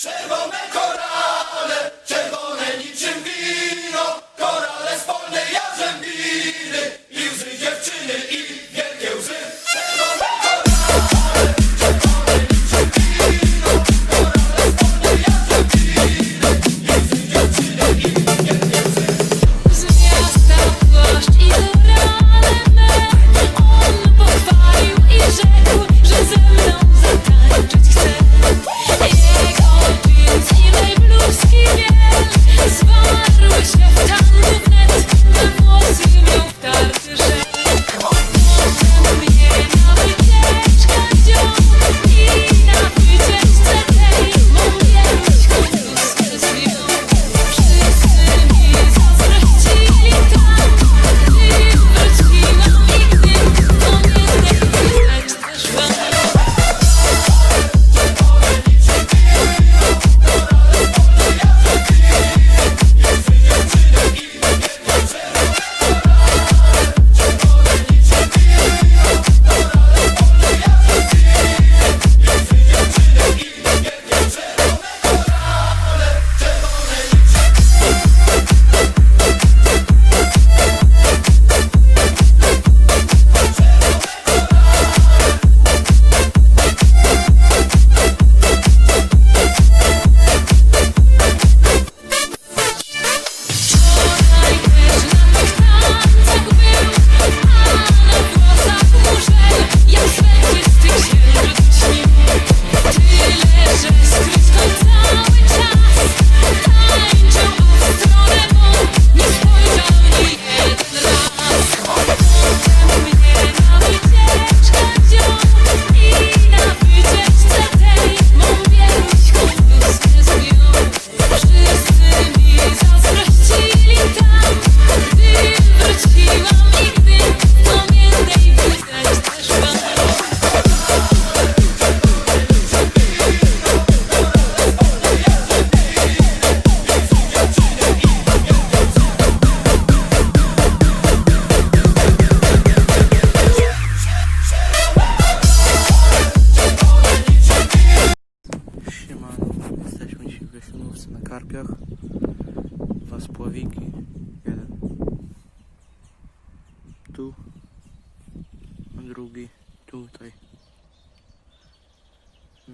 Czerwone korale,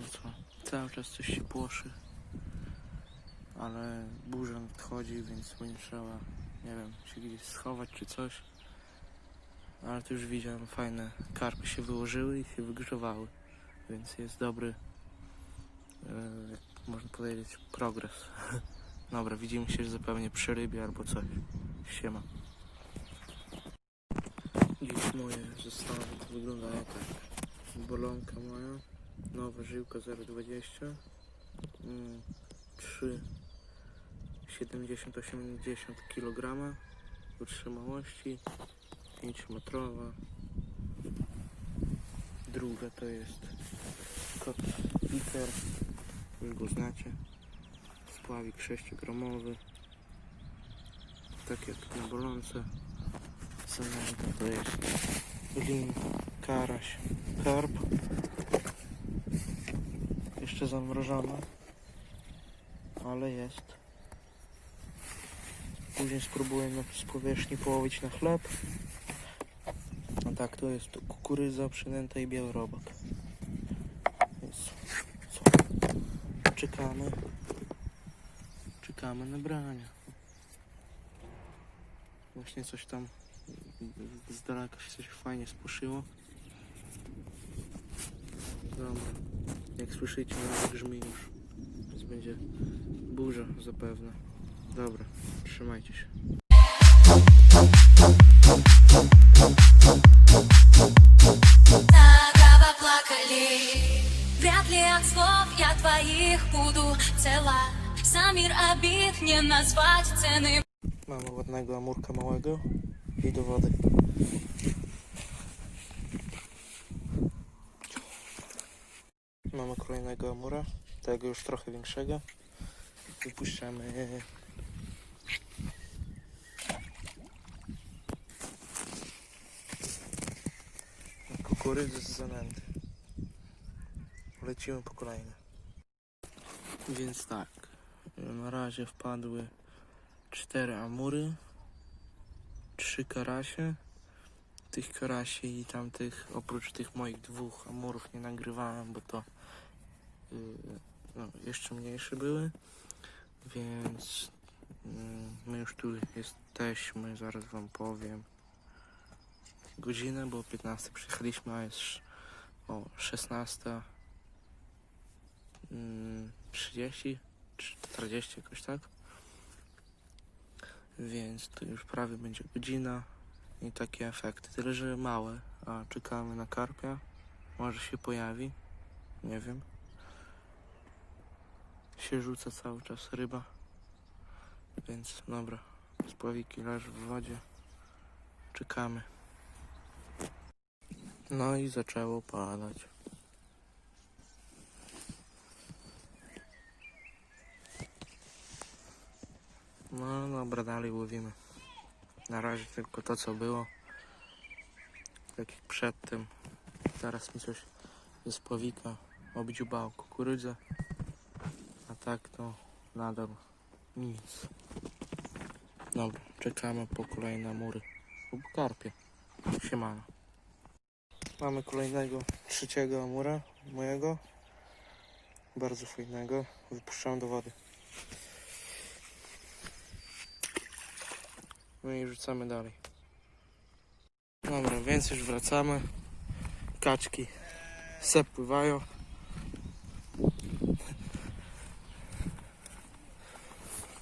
No co, cały czas coś się płoszy, ale burza nadchodzi, więc będzie trzeba, nie wiem, się gdzieś schować czy coś. Ale tu już widziałem, fajne karpy się wyłożyły i się wygrzewały, więc jest dobry jak można powiedzieć, progres. Dobra, widzimy się zupełnie przy rybie albo coś. Siema. Dziś moje zestawy wyglądają tak. Bolonka moja, nowa żyłka 0,20, mm, 3 70-80 kg wytrzymałości, 5 metrowa. Druga to jest kot Piker, już go znacie. Spławik 6-gramowy. Tak jak na bolące. Zanęta to jest lin, karaś, karp. Jeszcze zamrożona, ale jest. Później spróbuję z powierzchni połowić na chleb. A tak, to jest kukurydza przynęta i biały robak. Więc co? Czekamy. Czekamy na brania. Właśnie coś tam z daleka się coś fajnie spuszyło. Dobra. Як спішить, так жмієш. Бужа, запевно. Добре, тримайтеся. Тогава плакали Вряд ли от слов я твоих буду цела Сам мир обид не назвать цены Мама, вот наглая мурка молодого и до воды. Mamy kolejnego amura, tego już trochę większego. Wypuszczamy kukurydzę z zanęty. Lecimy po kolejne. Więc tak, na razie wpadły cztery amury, trzy karasie. Tych karasi i tamtych, oprócz tych moich dwóch amurów nie nagrywałem, bo to no, jeszcze mniejsze były. Więc mm, my już tu jesteśmy, zaraz wam powiem godzinę, bo o 15 przyjechaliśmy, a jest o 16 mm, 30 czy 40 jakoś tak. Więc to już prawie będzie godzina i takie efekty. Tyle, że małe, a czekamy na karpia. Może się pojawi, nie wiem. Się rzuca cały czas ryba. Więc dobra, spławiki leży w wodzie. Czekamy. No i zaczęło padać. No dobra, dalej łowimy. Na razie tylko to co było. Tak jak przedtem. Teraz mi coś z powika obdziubał kukurydzę. Tak to nadal nic. Dobra, czekamy po kolejne mury. Lub karpie. Siemano. Mamy kolejnego, trzeciego amura mojego. Bardzo fajnego. Wypuszczam do wody. No i rzucamy dalej. Dobra, więc już wracamy. Kaczki se pływają.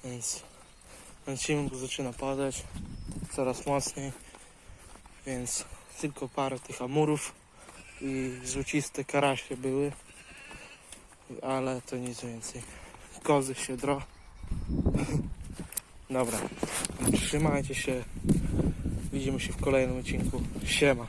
Więc lecimy, bo zaczyna padać coraz mocniej. Więc tylko parę tych amurów i złociste karasie były, ale to nic więcej. Kozy się dro. Dobra, trzymajcie się. Widzimy się w kolejnym odcinku. Siema.